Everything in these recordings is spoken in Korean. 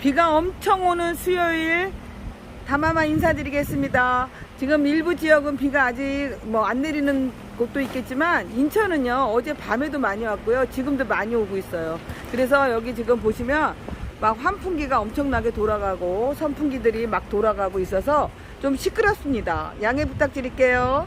비가 엄청 오는 수요일 담아마 인사드리겠습니다. 지금 일부 지역은 비가 아직 뭐 안 내리는 곳도 있겠지만 인천은요 어제 밤에도 많이 왔고요 지금도 많이 오고 있어요. 그래서 여기 지금 보시면 막 환풍기가 엄청나게 돌아가고 선풍기들이 막 돌아가고 있어서 좀 시끄럽습니다. 양해 부탁드릴게요.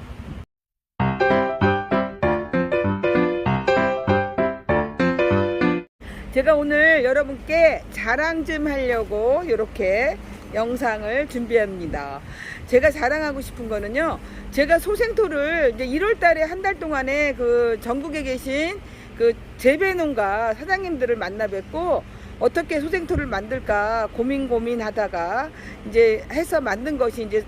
제가 오늘 여러분께 자랑 좀 하려고 이렇게 영상을 준비합니다. 제가 자랑하고 싶은 거는요. 제가 소생토를 이제 1월 달에 한 달 동안에 그 전국에 계신 그 재배농가 사장님들을 만나 뵙고 어떻게 소생토를 만들까 고민 고민 하다가 이제 해서 만든 것이 이제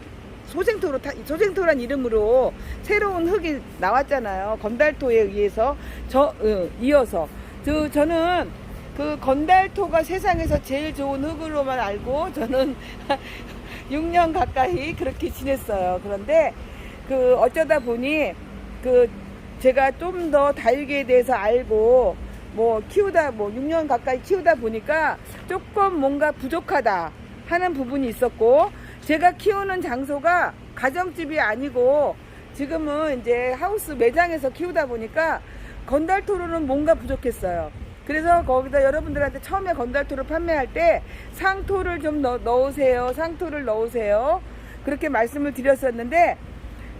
소생토로 타, 소생토란 이름으로 새로운 흙이 나왔잖아요. 건달토에 의해서 저 어, 이어서 저 저는 그 건달토가 세상에서 제일 좋은 흙으로만 알고 저는 6년 가까이 그렇게 지냈어요. 그런데 그 어쩌다 보니 그 제가 좀 더 다육이에 대해서 알고 뭐 키우다 뭐 6년 가까이 키우다 보니까 조금 뭔가 부족하다 하는 부분이 있었고 제가 키우는 장소가 가정집이 아니고 지금은 이제 하우스 매장에서 키우다 보니까 건달토로는 뭔가 부족했어요. 그래서 거기다 여러분들한테 처음에 건달토를 판매할 때 상토를 좀 넣, 넣으세요. 상토를 넣으세요. 그렇게 말씀을 드렸었는데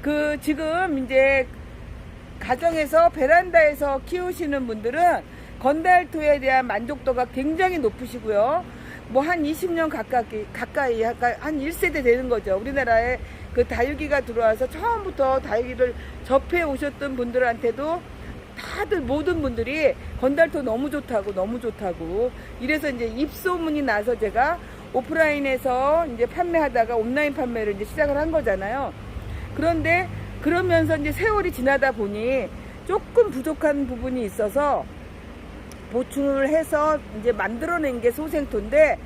그 지금 이제 가정에서 베란다에서 키우시는 분들은 건달토에 대한 만족도가 굉장히 높으시고요. 뭐 한 20년 가까이 가까이 약간 한 1세대 되는 거죠. 우리나라에 그 다육이가 들어와서 처음부터 다육이를 접해 오셨던 분들한테도 다들 모든 분들이 건달토 너무 좋다고 너무 좋다고 이래서 이제 입소문이 나서 제가 오프라인에서 이제 판매하다가 온라인 판매를 이제 시작을 한 거잖아요. 그런데 그러면서 이제 세월이 지나다 보니 조금 부족한 부분이 있어서 보충을 해서 이제 만들어낸 게 소생토인데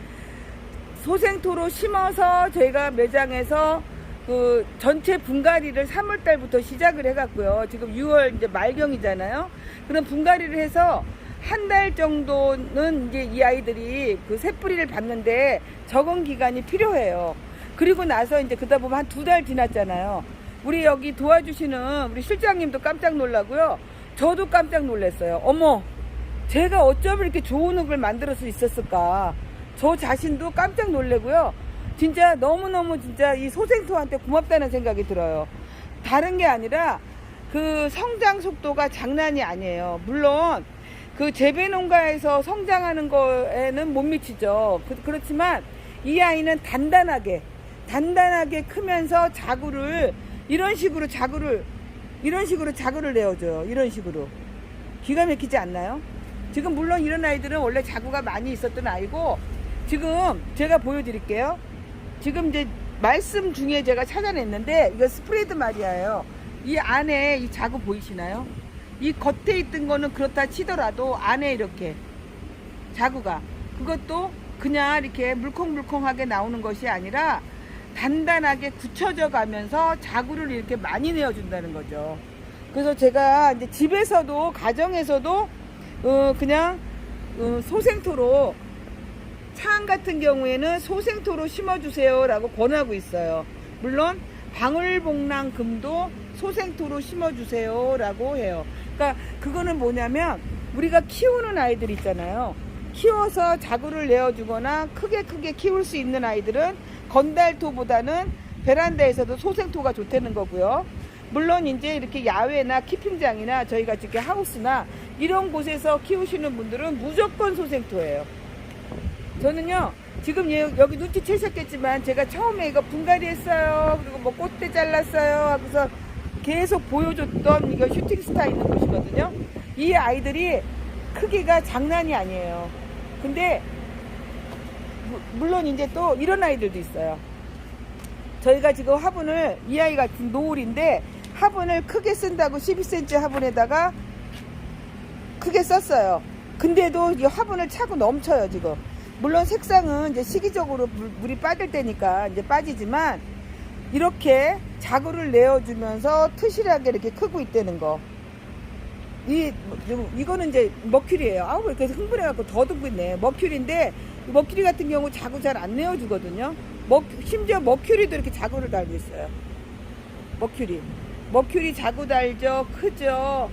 소생토로 심어서 저희가 매장에서 그 전체 분갈이를 3월 달부터 시작을 해갔고요. 지금 6월 이제 말경이잖아요. 그럼 분갈이를 해서 한 달 정도는 이제 이 아이들이 그 새뿌리를 받는데 적응 기간이 필요해요. 그리고 나서 이제 그러다 보면 한 두 달 지났잖아요. 우리 여기 도와주시는 우리 실장님도 깜짝 놀라고요. 저도 깜짝 놀랐어요. 어머, 제가 어쩜 이렇게 좋은 흙을 만들 수 있었을까. 저 자신도 깜짝 놀래고요. 진짜 너무너무 진짜 이 소생토한테 고맙다는 생각이 들어요. 다른 게 아니라 그 성장 속도가 장난이 아니에요. 물론 그 재배 농가에서 성장하는 거에는 못 미치죠. 그, 그렇지만 이 아이는 단단하게 단단하게 크면서 자구를 이런 식으로 자구를 이런 식으로 자구를 내어줘요. 이런 식으로 기가 막히지 않나요? 지금 물론 이런 아이들은 원래 자구가 많이 있었던 아이고 지금 제가 보여드릴게요. 지금 이제 말씀 중에 제가 찾아냈는데 이거 스프레드 말이에요. 이 안에 이 자구 보이시나요? 이 겉에 있던 거는 그렇다 치더라도 안에 이렇게 자구가 그것도 그냥 이렇게 물컹물컹하게 나오는 것이 아니라 단단하게 굳혀져 가면서 자구를 이렇게 많이 내어준다는 거죠. 그래서 제가 이제 집에서도 가정에서도 어 그냥 어 소생토로 차안 같은 경우에는 소생토로 심어주세요 라고 권하고 있어요. 물론 방울복랑금도 소생토로 심어주세요 라고 해요. 그러니까 그거는 뭐냐면 우리가 키우는 아이들 있잖아요. 키워서 자구를 내어주거나 크게 크게 키울 수 있는 아이들은 건달토보다는 베란다에서도 소생토가 좋다는 거고요. 물론 이제 이렇게 야외나 키핑장이나 저희가 이렇게 하우스나 이런 곳에서 키우시는 분들은 무조건 소생토예요. 저는요 지금 예- 여기 눈치채셨겠지만 제가 처음에 이거 분갈이 했어요. 그리고 뭐 꽃대 잘랐어요. 하고서 계속 보여줬던 이거 슈팅 스타 있는 곳이거든요. 이 아이들이 크기가 장난이 아니에요. 근데 무- 물론 이제 또 이런 아이들도 있어요. 저희가 지금 화분을 이 아이 같은 노을인데 화분을 크게 쓴다고 12cm 화분에다가 크게 썼어요. 근데도 이 화분을 차고 넘쳐요 지금 물론 색상은 이제 시기적으로 물, 물이 빠질 때니까 이제 빠지지만 이렇게 자구를 내어주면서 트실하게 이렇게 크고 있다는 거. 이, 이거는 이제 머큐리예요. 아우, 왜 이렇게 흥분해갖고 더 듣고 있네. 머큐리인데 머큐리 같은 경우 자구 잘 안 내어주거든요. 머, 심지어 머큐리도 이렇게 자구를 달고 있어요. 머큐리. 머큐리 자구 달죠. 크죠.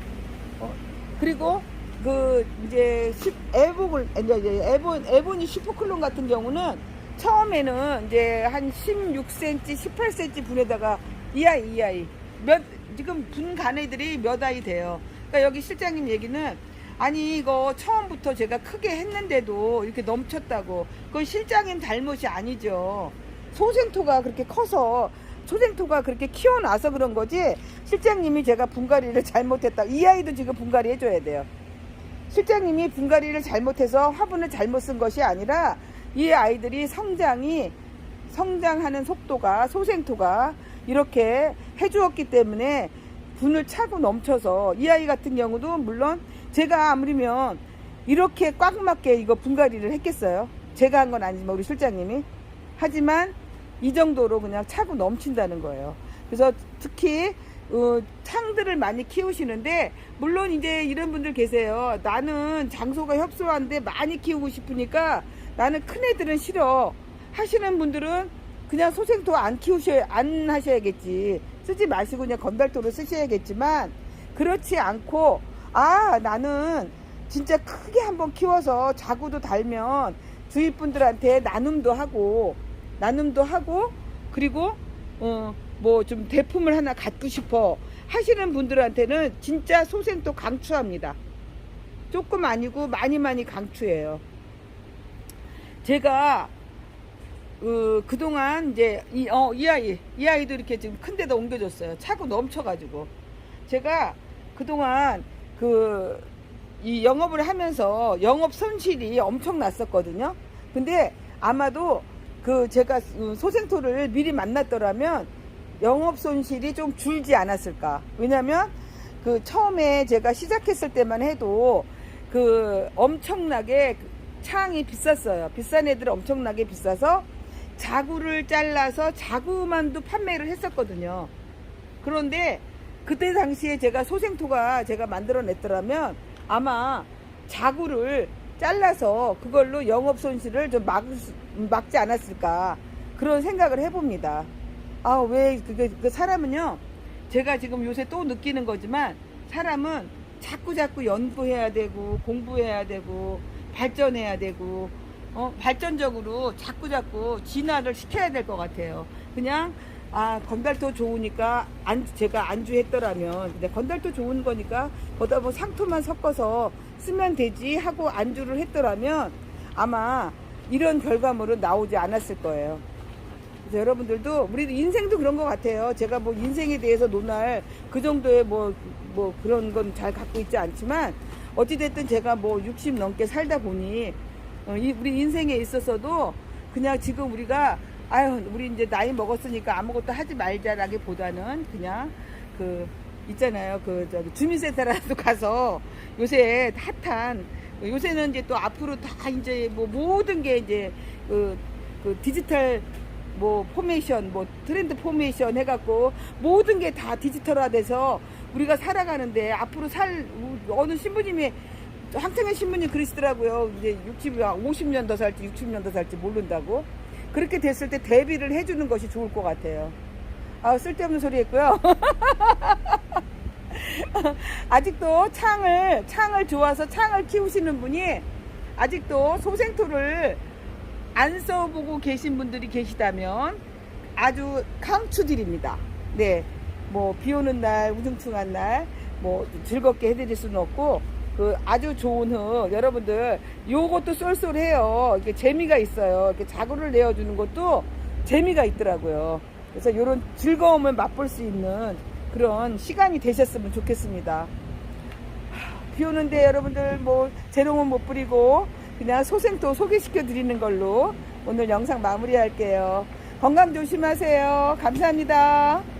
어, 그리고 그 이제 시- 에복을 이제 에본 에보니 슈퍼클론 같은 경우는 처음에는 이제 한 16cm, 18cm 분에다가 이 아이 이 아이 몇 지금 분 간애들이 몇 아이 돼요. 그러니까 여기 실장님 얘기는 아니 이거 처음부터 제가 크게 했는데도 이렇게 넘쳤다고 그건 실장님 잘못이 아니죠. 소생토가 그렇게 커서 소생토가 그렇게 키워놔서 그런 거지 실장님이 제가 분갈이를 잘못했다. 이 아이도 지금 분갈이 해줘야 돼요. 실장님이 분갈이를 잘못해서 화분을 잘못 쓴 것이 아니라 이 아이들이 성장이 성장하는 속도가 소생토가 이렇게 해주었기 때문에 분을 차고 넘쳐서 이 아이 같은 경우도 물론 제가 아무리면 이렇게 꽉 맞게 이거 분갈이를 했겠어요. 제가 한 건 아니지만 우리 실장님이 하지만 이 정도로 그냥 차고 넘친다는 거예요. 그래서 특히 어, 창들을 많이 키우시는데 물론 이제 이런 분들 계세요. 나는 장소가 협소한데 많이 키우고 싶으니까 나는 큰 애들은 싫어. 하시는 분들은 그냥 소생토 안 키우셔야 안 하셔야겠지. 쓰지 마시고 그냥 건달토를 쓰셔야겠지만 그렇지 않고 아 나는 진짜 크게 한번 키워서 자구도 달면 주위 분들한테 나눔도 하고 나눔도 하고 그리고 어 뭐 좀 대품을 하나 갖고 싶어 하시는 분들한테는 진짜 소생토 강추합니다. 조금 아니고 많이 많이 강추해요. 제가 어, 그동안 이제 이, 어, 이 아이 이 아이도 이렇게 지금 큰 데다 옮겨줬어요. 차고 넘쳐가지고 제가 그동안 그 이 영업을 하면서 영업 손실이 엄청 났었거든요. 근데 아마도 그 제가 소생토를 미리 만났더라면 영업 손실이 좀 줄지 않았을까. 왜냐면 그 처음에 제가 시작했을 때만 해도 그 엄청나게 창이 비쌌어요. 비싼 애들 엄청나게 비싸서 자구를 잘라서 자구만도 판매를 했었거든요. 그런데 그때 당시에 제가 소생토가 제가 만들어냈더라면 아마 자구를 잘라서 그걸로 영업 손실을 좀 막, 막지 않았을까 그런 생각을 해봅니다. 아, 왜, 그게, 그 사람은요, 제가 지금 요새 또 느끼는 거지만, 사람은 자꾸 자꾸 연구해야 되고, 공부해야 되고, 발전해야 되고, 어, 발전적으로 자꾸 자꾸 진화를 시켜야 될 것 같아요. 그냥, 아, 건달토 좋으니까, 안, 제가 안주했더라면, 근데 건달토 좋은 거니까, 거기다 뭐 상토만 섞어서 쓰면 되지 하고 안주를 했더라면, 아마 이런 결과물은 나오지 않았을 거예요. 여러분들도 우리 인생도 그런 것 같아요. 제가 뭐 인생에 대해서 논할 그 정도의 뭐, 뭐 그런 건 잘 갖고 있지 않지만 어찌됐든 제가 뭐 60 넘게 살다 보니 어, 이 우리 인생에 있어서도 그냥 지금 우리가 아유 우리 이제 나이 먹었으니까 아무것도 하지 말자라기보다는 그냥 그 있잖아요 그 저기 주민센터라도 가서 요새 핫한 요새는 이제 또 앞으로 다 이제 뭐 모든 게 이제 그, 그 디지털 뭐 포메이션 뭐 트렌드 포메이션 해갖고 모든 게 다 디지털화돼서 우리가 살아가는데 앞으로 살 어느 신부님이 황창현 신부님 그러시더라고요. 이제 60 50년 더 살지 60년 더 살지 모른다고. 그렇게 됐을 때 대비를 해주는 것이 좋을 것 같아요. 아 쓸데없는 소리 했고요. 아직도 창을 창을 좋아서 창을 키우시는 분이 아직도 소생토를 안 써보고 계신 분들이 계시다면 아주 강추드립니다. 네, 뭐 비 오는 날, 우중충한 날, 뭐 즐겁게 해드릴 수는 없고 그 아주 좋은 흙 여러분들 요것도 쏠쏠해요. 이게 재미가 있어요. 이렇게 자구를 내어주는 것도 재미가 있더라고요. 그래서 이런 즐거움을 맛볼 수 있는 그런 시간이 되셨으면 좋겠습니다. 비 오는데 여러분들 뭐 재롱은 못 부리고 그냥 소생토 소개시켜 드리는 걸로 오늘 영상 마무리할게요. 건강 조심하세요. 감사합니다.